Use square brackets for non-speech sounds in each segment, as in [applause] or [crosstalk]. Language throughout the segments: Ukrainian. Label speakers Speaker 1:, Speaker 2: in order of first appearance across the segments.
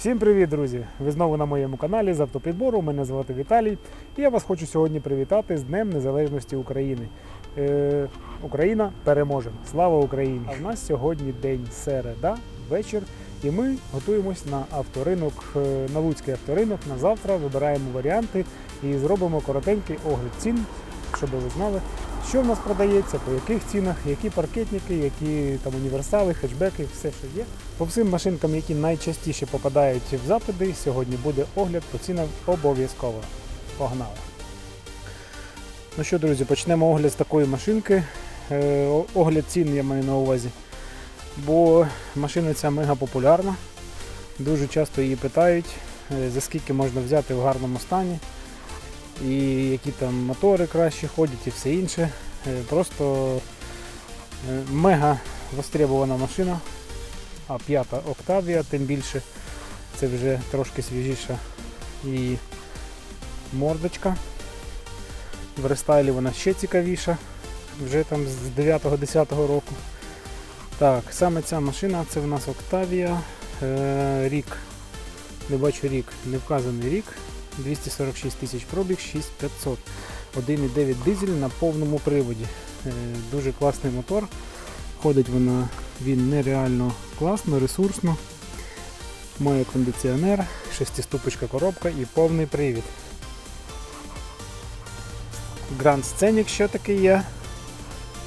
Speaker 1: Всім привіт, друзі! Ви знову на моєму каналі з автопідбору. Мене звати Віталій. І я вас хочу сьогодні привітати з Днем Незалежності України. Е, Україна переможе! Слава Україні! А в нас сьогодні день середа, вечір, і ми готуємось на авторинок, е, на Луцький авторинок. На завтра вибираємо варіанти і зробимо коротенький огляд цін, щоб ви знали, що в нас продається, по яких цінах, які паркетники, які там універсали, хетчбеки, все, що є. По всім машинкам, які найчастіше попадають в запити, сьогодні буде огляд по цінам обов'язково. Погнали! Ну що, друзі, почнемо огляд з такої машинки. Е, Огляд цін я маю на увазі. Бо машина ця мега популярна. Дуже часто її питають, е, за скільки можна взяти в гарному стані, і які там мотори краще ходять і все інше. Е, Просто е, мега востребована машина. А п'ята Октавія, тим більше це вже трошки свіжіша і мордочка. В рестайлі вона ще цікавіша, вже там з 9-10 року. Так, саме ця машина це в нас Октавія. Е, рік. Не бачу рік, не вказаний рік. 246 тисяч пробіг, 6500. 1,9 дизель на повному приводі. Е, дуже класний мотор. Ходить вона він нереально класно, ресурсно. Має кондиціонер, шестиступочка коробка і повний привід. Grand Scenic що таке є.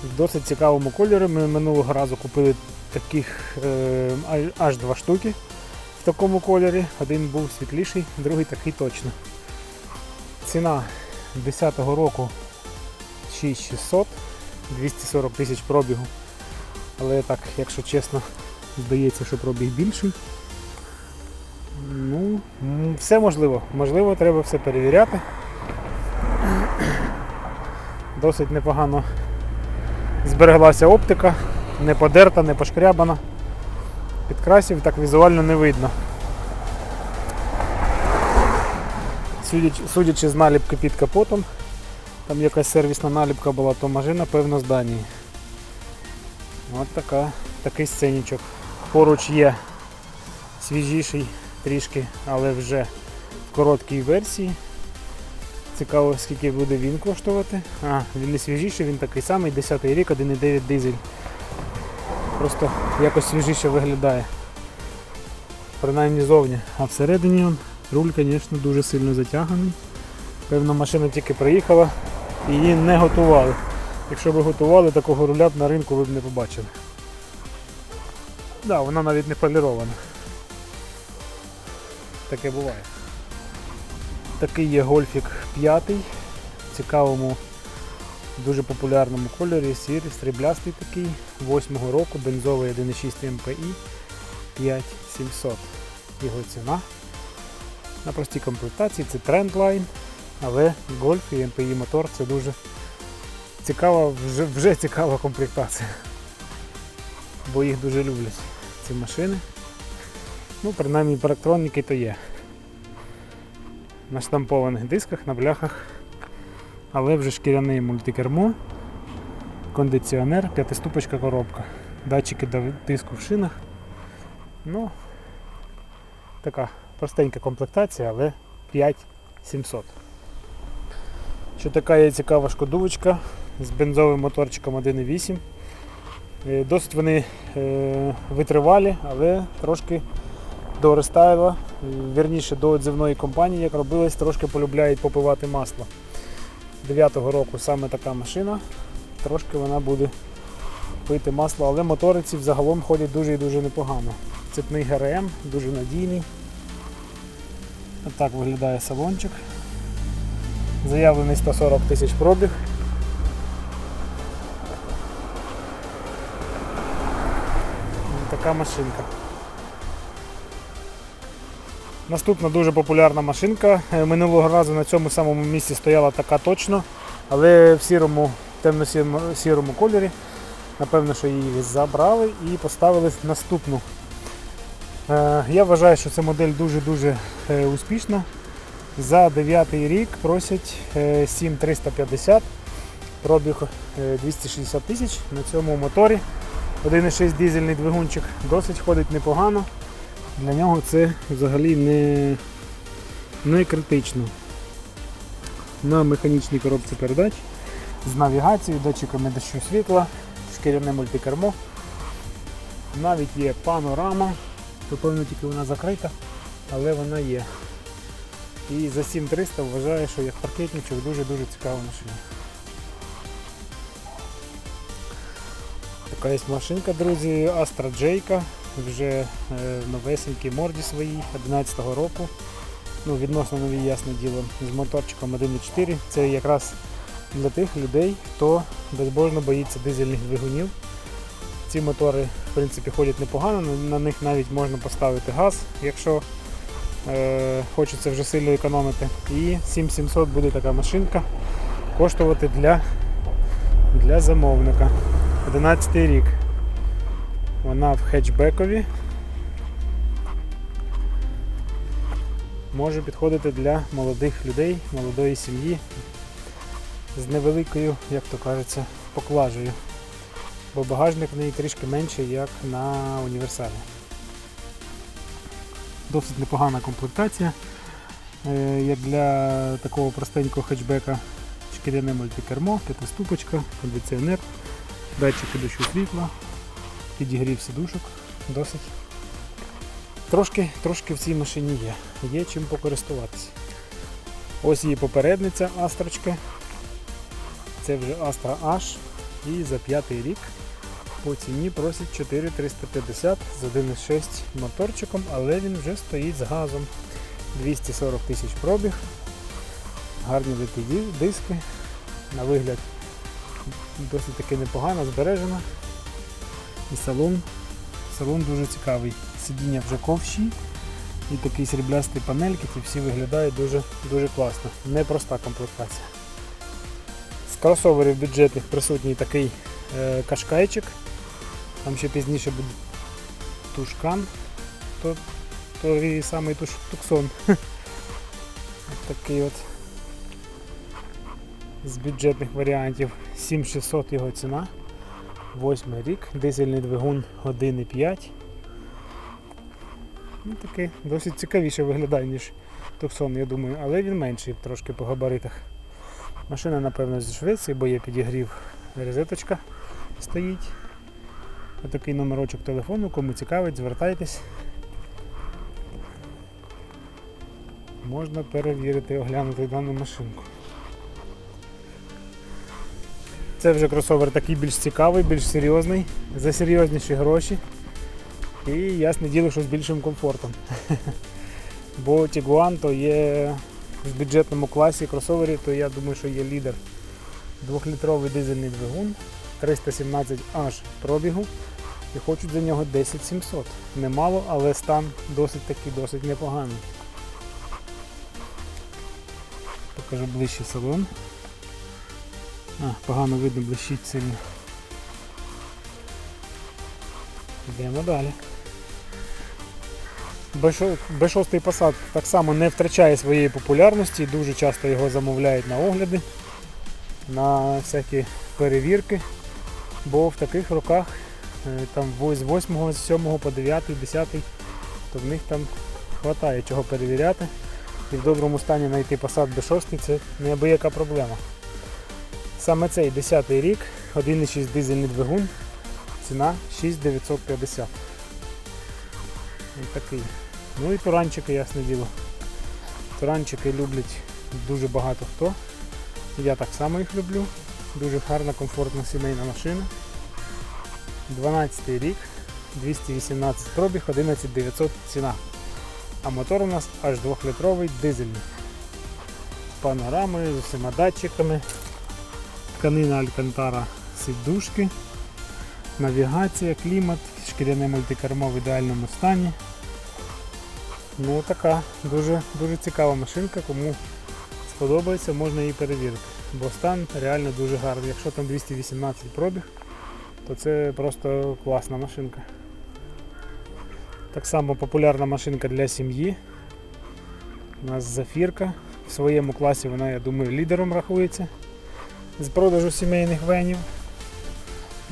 Speaker 1: В досить цікавому кольорі. Ми минулого разу купили таких е, аж два штуки в такому кольорі. Один був світліший, другий такий точно. Ціна 10-го року 6600, 240 тисяч пробігу. Але так, якщо чесно, здається, що пробіг більший. Ну, все можливо. Можливо, треба все перевіряти. Досить непогано збереглася оптика, не подерта, не пошкрябана. Підкрасів так візуально не видно. Судячи, судячи з наліпки під капотом, там якась сервісна наліпка була, то машина, певно, з Данії. От така, такий сценічок. Поруч є свіжіший трішки, але вже в короткій версії. Цікаво, скільки буде він коштувати. А, він не свіжіший, він такий самий, 10 й рік, 1,9 дизель. Просто якось свіжіше виглядає. Принаймні зовні. А всередині он, руль, звісно, дуже сильно затяганий. Певно, машина тільки приїхала і її не готували. Якщо б готували, такого руля б на ринку ви б не побачили. Так, да, вона навіть не полірована. Таке буває. Такий є гольфік 5 в цікавому, дуже популярному кольорі, сірий, сріблястий такий, 8 року, бензовий 1,6 МПІ 5700. Його ціна. На простій комплектації це Trendline, але Golf і MPI мотор це дуже цікава, вже, вже цікава комплектація. Бо їх дуже люблять ці машини. Ну, принаймні парктроніки то є. На штампованих дисках, на бляхах. Але вже шкіряне мультикермо, кондиціонер, п'ятиступочка коробка, датчики дав- тиску в шинах. Ну, така простенька комплектація, але 5700. Ще така є цікава шкодувочка з бензовим моторчиком 1.8. Е, Досить вони е, витривалі, але трошки до рестайла, вірніше до відзивної компанії, як робилось, трошки полюбляють попивати масло. 9-го року саме така машина, трошки вона буде пити масло, але мотори ці взагалом ходять дуже і дуже непогано. Цепний ГРМ, дуже надійний. Отак виглядає салончик. Заявлений 140 тисяч пробіг. Така машинка. Наступна дуже популярна машинка. Е, Минулого разу на цьому самому місці стояла така точно, але в сірому, темно-сірому кольорі. Напевно, що її забрали і поставили наступну. Е, Я вважаю, що ця модель дуже-дуже е, успішна. За 9 рік просять е, 7350, пробіг е, 260 тисяч на цьому моторі. 1,6 дизельний двигунчик досить ходить непогано. Для нього це взагалі не, не критично. На механічній коробці передач з навігацією, датчиками дощу світла, шкіряне мультикермо. Навіть є панорама, напевно тільки вона закрита, але вона є. І за 7300 вважаю, що як паркетничок дуже-дуже цікава машина. Така є машинка, друзі, Astra J, вже е, новесенькій морді своїй 11-го року. Ну, відносно нові, ясне діло, з моторчиком 1.4. Це якраз для тих людей, хто безбожно боїться дизельних двигунів. Ці мотори в принципі ходять непогано, на них навіть можна поставити газ, якщо е, хочеться вже сильно економити. І 7700 буде така машинка коштувати для, для замовника. 11 рік. Вона в хетчбекові. Може підходити для молодих людей, молодої сім'ї з невеликою, як то кажеться, поклажею. Бо багажник в неї трішки менший, як на універсалі. Досить непогана комплектація. Е, Як для такого простенького хетчбека шкіряне мультикермо, п'ятиступочка, кондиціонер, датчики дощу світла, підігрів сидушок, досить. Трошки, трошки в цій машині є. Є чим покористуватися. Ось її попередниця Астрочка. Це вже Astra H. І за п'ятий рік по ціні просять 4350 з 1.6 моторчиком, але він вже стоїть з газом. 240 тисяч пробіг. Гарні диски. На вигляд досить таки непогано збережена. І салон. Салон дуже цікавий. Сидіння вже ковші і такі сріблясті панельки, ці всі виглядають дуже, дуже класно. Непроста комплектація. З кросоверів бюджетних присутній такий е, кашкайчик. Там ще пізніше буде тушкан. То, той самий туш, туксон. [laughs] От такий от з бюджетних варіантів. 7600 його ціна. Восьмий рік, дизельний двигун 1,5. Ну, такий досить цікавіше виглядає, ніж Туксон, я думаю, але він менший трошки по габаритах. Машина, напевно, зі Швеції, бо є підігрів розеточка стоїть. Отакий номерочок телефону, кому цікавить, звертайтесь. Можна перевірити, оглянути дану машинку. Це вже кросовер такий більш цікавий, більш серйозний, за серйозніші гроші. І ясне діло, що з більшим комфортом. [laughs] Бо Tiguan то є в бюджетному класі кросоверів, то я думаю, що є лідер. Двохлітровий дизельний двигун, 317 аж пробігу і хочуть за нього 10700. Немало, але стан досить таки досить непоганий. Покажу ближче салон. А, погано видно, блищить сильно. Йдемо далі. Б6 Passat так само не втрачає своєї популярності, дуже часто його замовляють на огляди, на всякі перевірки, бо в таких роках е, там з 8, з 7 по 9, 10, то в них там вистачає чого перевіряти. І в доброму стані знайти Passat B6 це неабияка проблема. Саме цей 10-й рік, 1,6 дизельний двигун, ціна 6950. Ось такий. Ну і туранчики, ясне діло. Туранчики люблять дуже багато хто. Я так само їх люблю. Дуже гарна, комфортна сімейна машина. 12 рік, 218 пробіг, 11900 ціна. А мотор у нас аж 2-літровий дизельний. З панорамою, з усіма датчиками. Тканина Алькантара сидушки, навігація, клімат, шкіряне мультикермо в ідеальному стані. Ну така дуже, дуже цікава машинка, кому сподобається, можна її перевірити. Бо стан реально дуже гарний. Якщо там 218 пробіг, то це просто класна машинка. Так само популярна машинка для сім'ї. У нас зафірка. В своєму класі вона, я думаю, лідером рахується з продажу сімейних венів.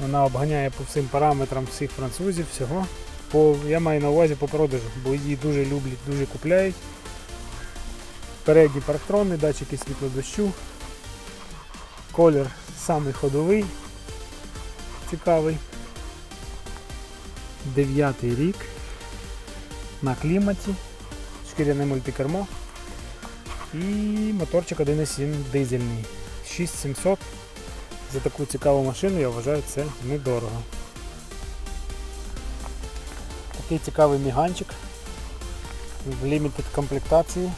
Speaker 1: Вона обганяє по всім параметрам всіх французів, всього. По, я маю на увазі по продажу, бо її дуже люблять, дуже купляють. Передні парктрони, датчики світлодощу. Колір самий ходовий, цікавий. Дев'ятий рік. На кліматі, шкіряне мультикермо. І моторчик 1.7 дизельний. 6700. За таку цікаву машину я вважаю це недорого. Такий цікавий міганчик в лімітед комплектації.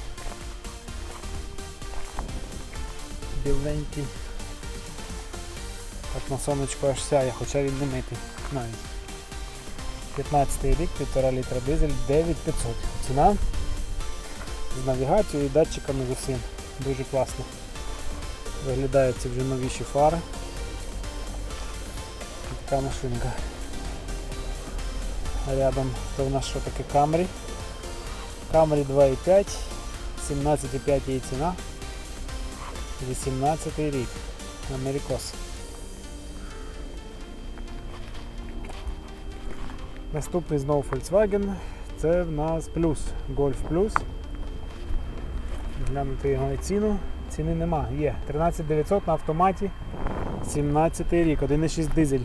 Speaker 1: Біленький. Так на сонечку аж сяє, хоча він не митий навіть. 15 рік, 1,5 літра дизель, 9500. Ціна з навігацією і датчиками з усім. Дуже класно. Виглядають ці вже новіші фари. Така машинка. Рядом то в нас що таке Camry. Camry 2.5, 17,5 її ціна. 18 рік. Америкос. Наступний знову Volkswagen. Це в нас плюс. Golf Plus. Глянути його ціну. Ціни нема. Є. 13900 на автоматі. 17 рік, 1,6 дизель.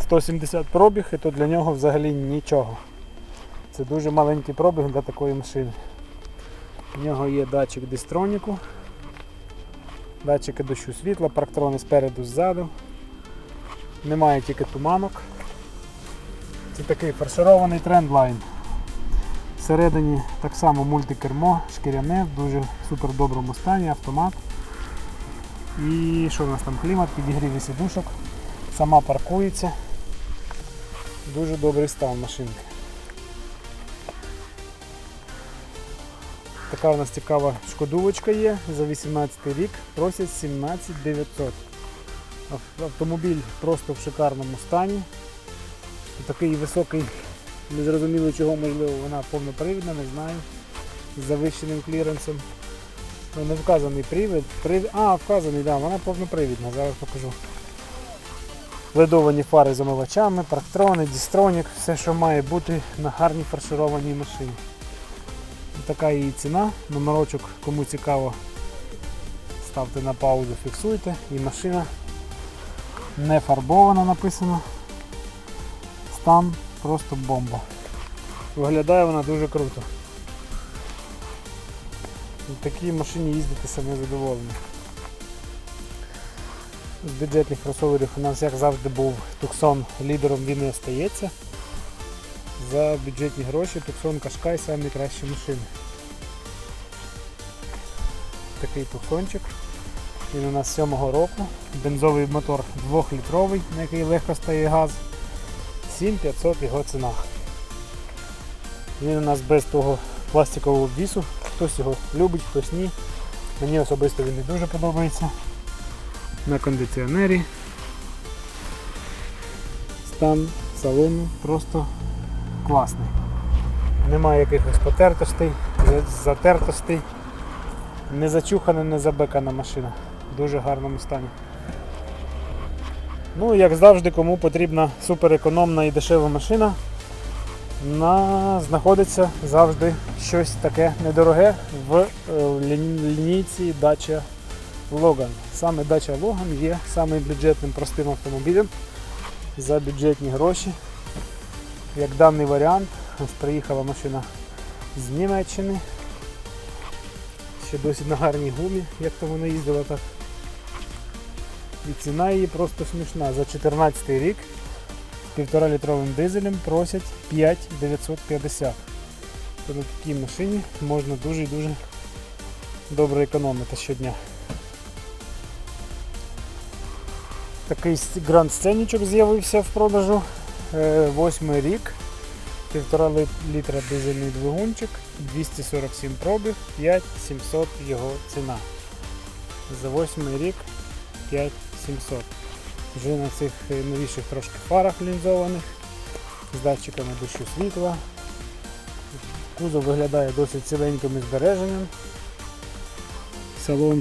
Speaker 1: 170 пробіг і то для нього взагалі нічого. Це дуже маленький пробіг для такої машини. У нього є датчик дистроніку, датчики дощу світла, парктрони спереду ззаду. Немає тільки туманок. Це такий фарширований трендлайн. Всередині так само мультикермо, шкіряне, в дуже супер доброму стані, автомат. І що у нас там клімат, підігріві сідушок, сама паркується. Дуже добрий стан машинки. Така у нас цікава шкодувочка є за 18 рік, просять 17 900. Автомобіль просто в шикарному стані. Такий високий, незрозуміло чого, можливо, вона повнопривідна, не знаю. З завищеним кліренсом. Ну, не вказаний привід. привід. А, вказаний, да, вона повнопривідна, зараз покажу. Ледовані фари з омивачами, парктрони, дістронік, все, що має бути на гарній фаршированій машині. Така її ціна. Номерочок, кому цікаво, ставте на паузу, фіксуйте. І машина не фарбована написано. Стан просто бомба. Виглядає вона дуже круто. На такій машині їздити саме задоволено. З бюджетних кросоверів у нас, як завжди, був Tucson лідером він і остається. За бюджетні гроші Tucson Qashqai самі кращі машини. Такий туксончик. Він у нас 7-го року. Бензовий мотор 2-літровий, на який легко стає газ. 7500 його ціна. Він у нас без того пластикового обвісу. Хтось його любить, хтось ні. Мені особисто він не дуже подобається. На кондиціонері. Стан салону просто класний. Немає якихось потертостей, затертостей. Не зачухана, не забекана машина. В дуже гарному стані. Ну, як завжди, кому потрібна суперекономна і дешева машина, на... знаходиться завжди щось таке недороге в е, лінійці Dacia Logan. Саме Dacia Logan є самим бюджетним простим автомобілем за бюджетні гроші. Як даний варіант, приїхала машина з Німеччини. Ще досі на гарній гумі, як то вона їздила так. І ціна її просто смішна. За 14 рік з 1,5 літровим дизелем просять 5950. То на такій машині можна дуже і дуже добре економити щодня. Такий гранд сценічок з'явився в продажу. Е, Восьмий рік. 1,5 літра дизельний двигунчик, 247 пробіг, 5700 його ціна. За восьмий рік 5700. Вже на цих е, новіших трошки фарах лінзованих, з датчиками дощу світла. Кузов виглядає досить ціленьким і збереженням. Салон,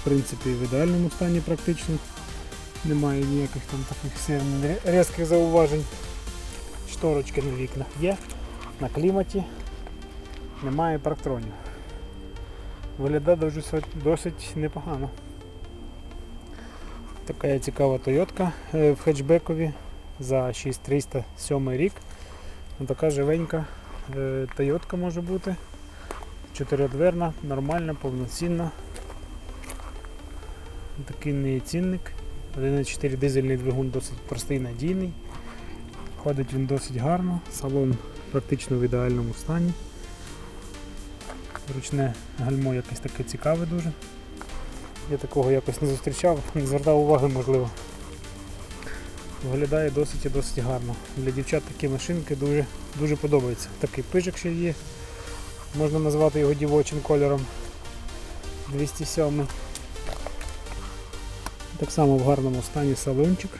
Speaker 1: в принципі, в ідеальному стані практично. Немає ніяких там таких різких зауважень. шторочки на вікнах є, на кліматі немає парктронів. Виглядає досить непогано. Така цікава Тойотка е, в хетчбекові за 6307 рік. Ну, Така живенька е, Тойотка може бути. Чотиридверна, нормальна, повноцінна. Такий не цінник. 1.4 дизельний двигун досить простий, надійний. Ходить він досить гарно, салон практично в ідеальному стані. Ручне гальмо якесь таке цікаве дуже. Я такого якось не зустрічав, не [laughs] звертав уваги можливо. Виглядає досить і досить гарно. Для дівчат такі машинки дуже, дуже подобаються. Такий пижик ще є. Можна назвати його дівочим кольором. 207. Так само в гарному стані салончик.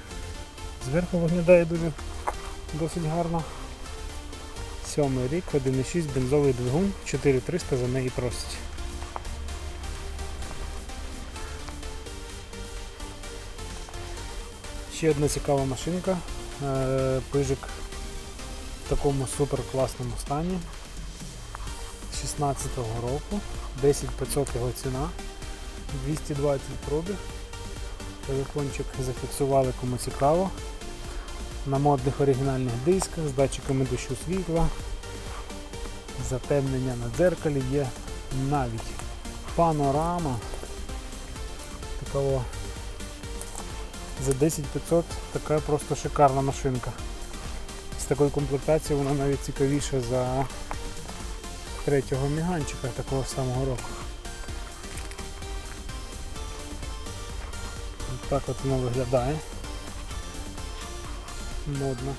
Speaker 1: Зверху виглядає дуже досить гарно. Сьомий рік, 1.6 бензовий двигун, 4300 за неї просить. Ще одна цікава машинка. Е, Пижик в такому супер класному стані. 16-го року. 10500 його ціна. 220 пробіг. Телефончик зафіксували кому цікаво. На модних оригінальних дисках з датчиками дощу світла. Затемнення на дзеркалі є навіть панорама. Такого за 10500 така просто шикарна машинка. З такою комплектацією вона навіть цікавіша за третього міганчика такого самого року. От Так от воно виглядає. Модно.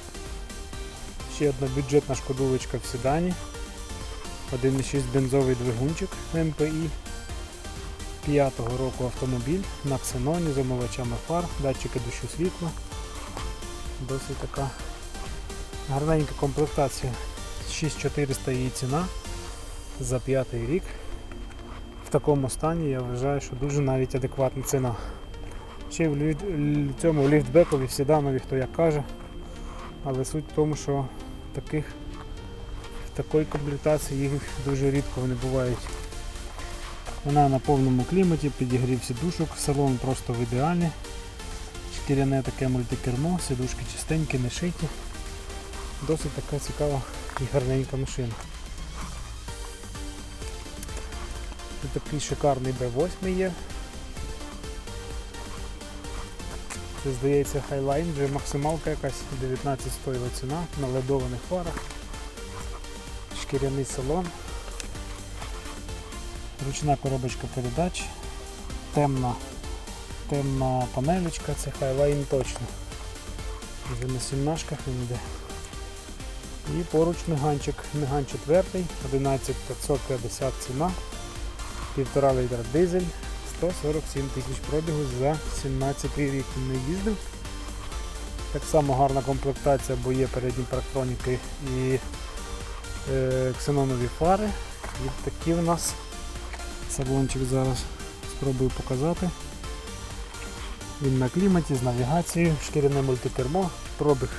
Speaker 1: Ще одна бюджетна шкодулочка в седані. 1.6 бензовий двигунчик МПІ. 5-го року автомобіль на ксеноні з омивачами фар, датчики дощу світла. Досить така гарненька комплектація. 6400 її ціна за п'ятий рік. В такому стані я вважаю, що дуже навіть адекватна ціна. Лі- в цьому ліфтбекові в седанові, хто як каже. Але суть в тому, що таких в такої комплектації їх дуже рідко вони бувають. Вона на повному кліматі, підігрів сідушок, салон просто в ідеалі. Шкіряне таке мультикермо, сідушки чистенькі, не шиті. Досить така цікава і гарненька машина. Тут такий шикарний B8 є. Це здається Highline, вже максималка якась 19 стоїла ціна на ледованих фарах. Шкіряний салон. Ручна коробочка передач. Темна, темна панелечка, це Highline точно. Вже на сімнашках він йде. І поруч миганчик. Миган четвертий, 11550 ціна, 1,5 літра дизель, 147 тисяч пробігу за 17 рік не їздив. Так само гарна комплектація, бо є передні парктроніки і е, ксенонові фари. І такі в нас салончик зараз спробую показати. Він на кліматі з навігацією, шкіряне мультикермо, пробіг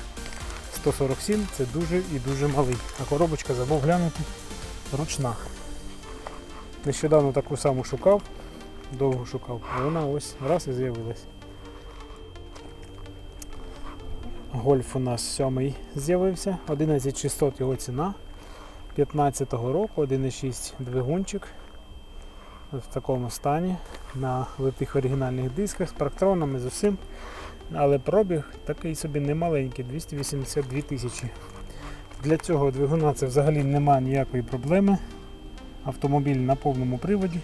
Speaker 1: 147, це дуже і дуже малий. А коробочка забув глянути ручна. Нещодавно таку саму шукав, довго шукав, а вона ось раз і з'явилась. Гольф у нас сьомий з'явився, 11600 його ціна. 15-го року, 1,6 двигунчик в такому стані на литих оригінальних дисках з парктронами з усім. Але пробіг такий собі немаленький, 282 тисячі. Для цього двигуна це взагалі немає ніякої проблеми. Автомобіль на повному приводі.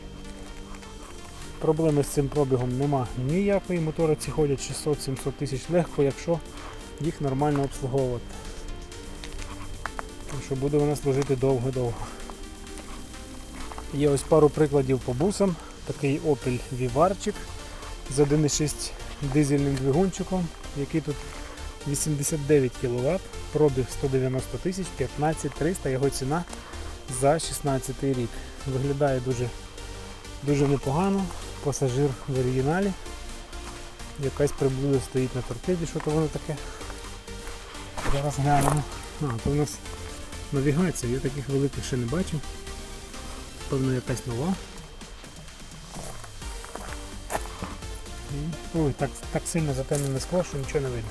Speaker 1: Проблеми з цим пробігом нема ніякої. Мотори ходять 600-700 тисяч легко, якщо їх нормально обслуговувати. Тому що буде вона служити довго-довго. Є ось пару прикладів по бусам. Такий Opel Vivarчик з 1,6 дизельним двигунчиком, який тут 89 кВт, пробіг 190 тисяч, 15 300, його ціна за 16 рік. Виглядає дуже, дуже непогано. Пасажир в оригіналі. Якась приблуда стоїть на торпеді, що то воно таке. Зараз глянемо. А, то у нас навігація, я таких великих ще не бачив. Певно якась нова. Ой, так, так сильно затемнене скло, що нічого не видно.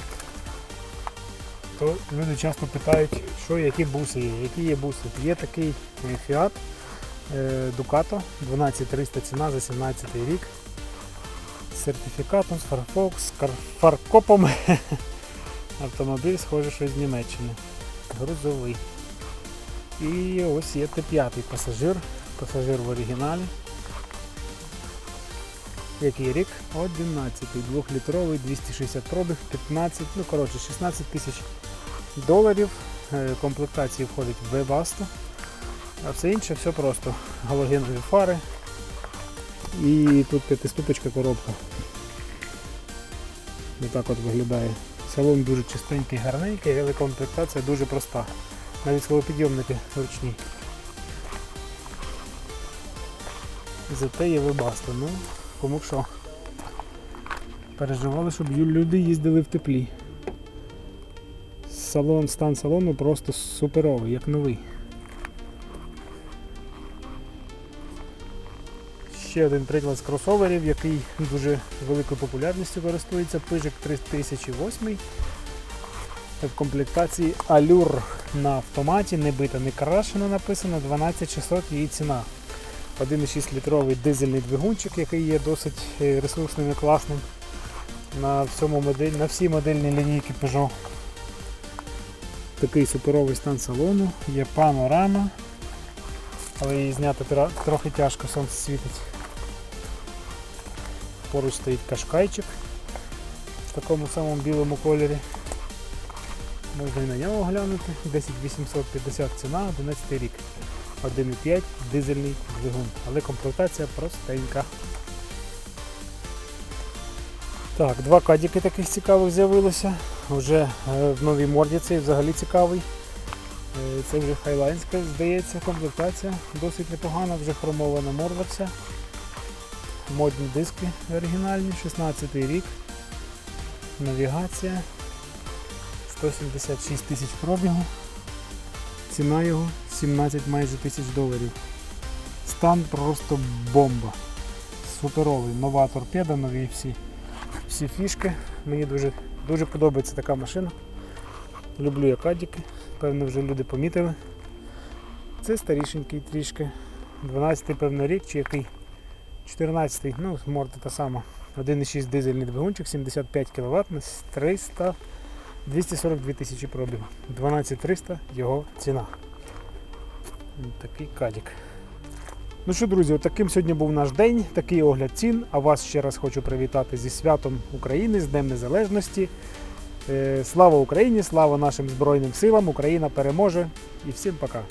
Speaker 1: То люди часто питають, що які буси є, які є буси. Є такий е, Fiat е, Ducato 12300 ціна за 17 рік. З сертифікатом, з фарфокс, з фаркопом. [laughs] Автомобіль, схоже, щось з Німеччини. Грузовий. І ось є Т5 пасажир. Пасажир в оригіналі. Який рік? 11. Двохлітровий, 260 пробіг, 15, ну коротше, 16 тисяч доларів. Е, Комплектації входить в Webasto. А все інше все просто. Галогенові фари. І тут п'ятиступочка коробка. Отак от виглядає. Салон дуже чистенький, гарненький, але комплектація дуже проста. Навіть склопідйомники ручні. Зате є вебасто. Ну, кому що. Переживали, щоб люди їздили в теплі. Салон, стан салону просто суперовий, як новий. Ще один приклад з кросоверів, який дуже великою популярністю користується. Пижик 3008 в комплектації Allure на автоматі, не бита, не крашена, написано 12600 її ціна. 1,6 літровий дизельний двигунчик, який є досить е, ресурсним і класним на, всьому модель, на всій модельній лінійці Peugeot. Такий суперовий стан салону, є панорама, але її зняти трохи тяжко, сонце світить. Поруч стоїть кашкайчик в такому самому білому кольорі. Можна і на нього глянути. 10850 ціна, 11 рік. 1,5 дизельний двигун, але комплектація простенька. Так, два кадіки таких цікавих з'явилося. Вже е, в новій морді цей взагалі цікавий. Е, Це вже хайлайнська, здається, комплектація досить непогана, вже хромована морда вся. Модні диски оригінальні, 16 рік. Навігація. 176 тисяч пробігу. Ціна його 17 майже тисяч доларів. Стан просто бомба. Суперовий. Нова торпеда, нові всі, всі фішки. Мені дуже, дуже подобається така машина. Люблю я кадіки. Певно вже люди помітили. Це старішенький трішки. 12-й певно рік чи який. 14-й, ну, морда та сама. 1,6 дизельний двигунчик, 75 кВт, 300 242 тисячі пробігу. 12300 його ціна. Такий кадік. Ну що, друзі, таким сьогодні був наш день, такий огляд цін. А вас ще раз хочу привітати зі святом України, з Днем Незалежності. Е, Слава Україні! Слава нашим Збройним силам! Україна переможе і всім пока!